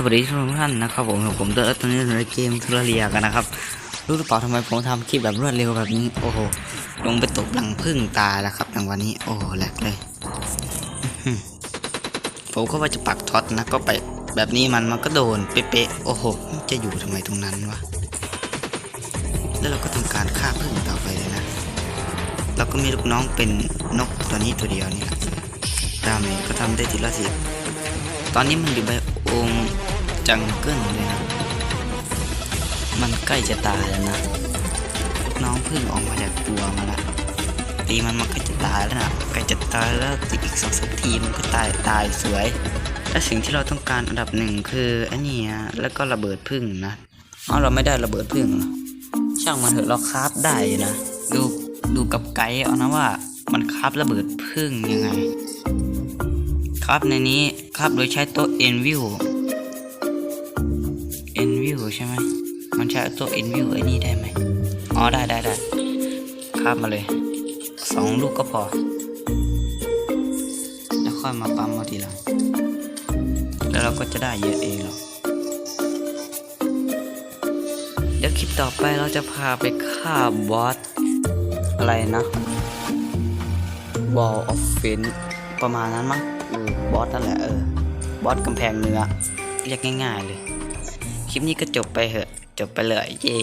สวัสดีทุกท่านนะครับผมผมเดอร์ตอนนี้อยู่ในเกมทุเรียกันนะครับ รู้หรือเปล่าทำไมผมทำคลิปแบบรวดเร็วแบบนี้ โอ้โห ลงไปตบหลังพึ่งตายแล้วครับอย่างวันนี้ โอ้โหแหลกเลย ผมก็ว่าจะปักท็อตนะ ก็ไปแบบนี้มันมันก็โดนเป๊ะๆ โอ้โห จะอยู่ทำไมตรงนั้นวะ แล้วเราก็ทำการฆ่าพึ่งต่อไปเลยนะ เราก็มีลูกน้องเป็นนกตัวนี้ตัวเดียวนี่แหละดาเมจก็ทำได้ทีละสิบตอนนี้มันอยู่ใบองค์ จังเกิลเลยนะ มันใกล้จะตายแล้วนะ น้องเพิ่งออกมาจากตัวมาละตีมันมันใกล้จะตายแล้วนะใกล้จะตายแล้วตีอีกสองสามทีมันก็ตายตายสวย และสิ่งที่เราต้องการอันดับหนึ่งคืออันนี้อะแล้วก็ระเบิดพึ่งนะอ๋อเราไม่ได้ระเบิดพึ่งหรอช่างมันเถอะเราคราฟได้อยู่นะ ดูดูกับไกด์เอานะว่ามันคราฟระเบิดพึ่งยังไง ครับในนี้ครับโดยใช้โต๊ะ Enview Enview ใช่ไหม มันใช้ต๊ะ Enview ไอ้นี่ได้ไหมอ๋อได้ได้ได้ครับมาเลยสองลูกก็พอ แล้วค่อยมาปั๊มมาทีหลังแล้วเราก็จะได้เยอะเองหรอกเดี๋ยวคลิปต่อไปเราจะพาไปฆ่าบอสอะไรนะ Wall of Fin ประมาณนั้นมั้งเออบอสนั่นแหละเออบอสกำแพงเนื้อเรียกง่ายๆเลย คลิปนี้ก็จบไปเหอะ จบไปเลยเย่